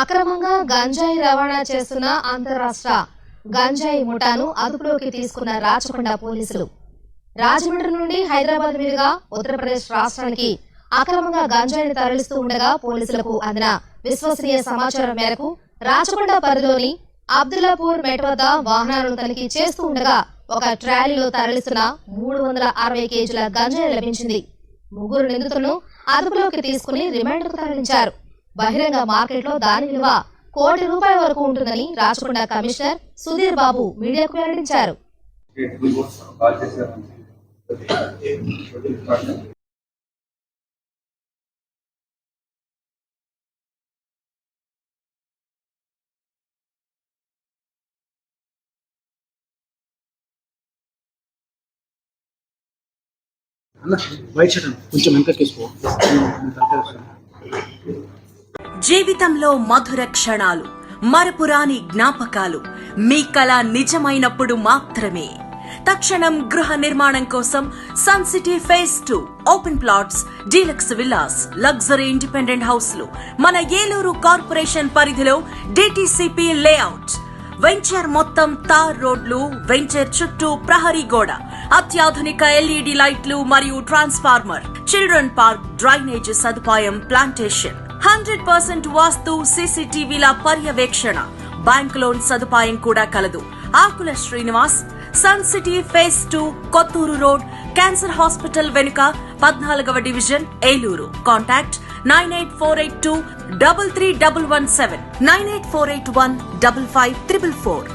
అక్రమంగా గంజాయి రవాణా చేస్తున్న అంతరాష్ట్ర గంజాయి ముఠాను అదుపులోకి తీసుకున్న రాచకొండ పోలీసులు. రాజమండ్రి నుండి హైదరాబాద్ మీదుగా ఉత్తరప్రదేశ్ రాష్ట్రానికి అక్రమంగా గంజాయిని తరలిస్తూ ఉండగా పోలీసులకు అందిన విశ్వసనీయ సమాచారం మేరకు రాచకొండ పరిధిలోని అబ్దుల్లాపూర్ మెట్ వద్ద వాహనాలను తనిఖీ చేస్తూ ఉండగా ఒక ట్రాలీలో తరలిస్తున్న మూడు వందల అరవై కేజీల గంజాయి లభించింది. ముగ్గురు నిందితులను అదుపులోకి తీసుకుని రిమాండ్కు తరలించారు. బహిరంగ మార్కెట్లో దాని విలువ కోటి రూపాయల వరకు ఉంటుందని రాచకొండ కమిషనర్ సుధీర్ బాబు మీడియాకు వెల్లడించారు. అన్న వైట్ షర్ట్ అన్న. కొంచెం వెనకకి వేసుకో. జీవితంలో మధుర క్షణాలు మరపురాని జ్ఞాపకాలు మీ కళ నిజమైనప్పుడు మాత్రమే. తక్షణం గృహ నిర్మాణం కోసం sun city phase two open plots deluxe villas luxury independent హౌస్లు మన ఏలూరు కార్పొరేషన్ పరిధిలో డిటిసిపి లేఅవుట్. వెంచర్ మొత్తం తార్ రోడ్లు వెంచర్ చుట్టూ ప్రహరీ గోడ అత్యాధునిక ఎల్ఈడి లైట్లు మరియు ట్రాన్స్ఫార్మర్ చిల్డ్రన్ పార్క్ డ్రైనేజ్ సదుపాయం ప్లాంటేషన్. హండ్రెడ్ పర్సెంట్ వాస్తు సీసీటీవీల పర్యవేక్షణ. బ్యాంక్ లోన్ సదుపాయం కూడా కలదు. Akula Srinivas sun city phase two Kothur road cancer hospital వెనుక పద్నాలుగవ division Eluru. Contact nine eight four eight two double three double one seven nine eight four eight one double five triple four.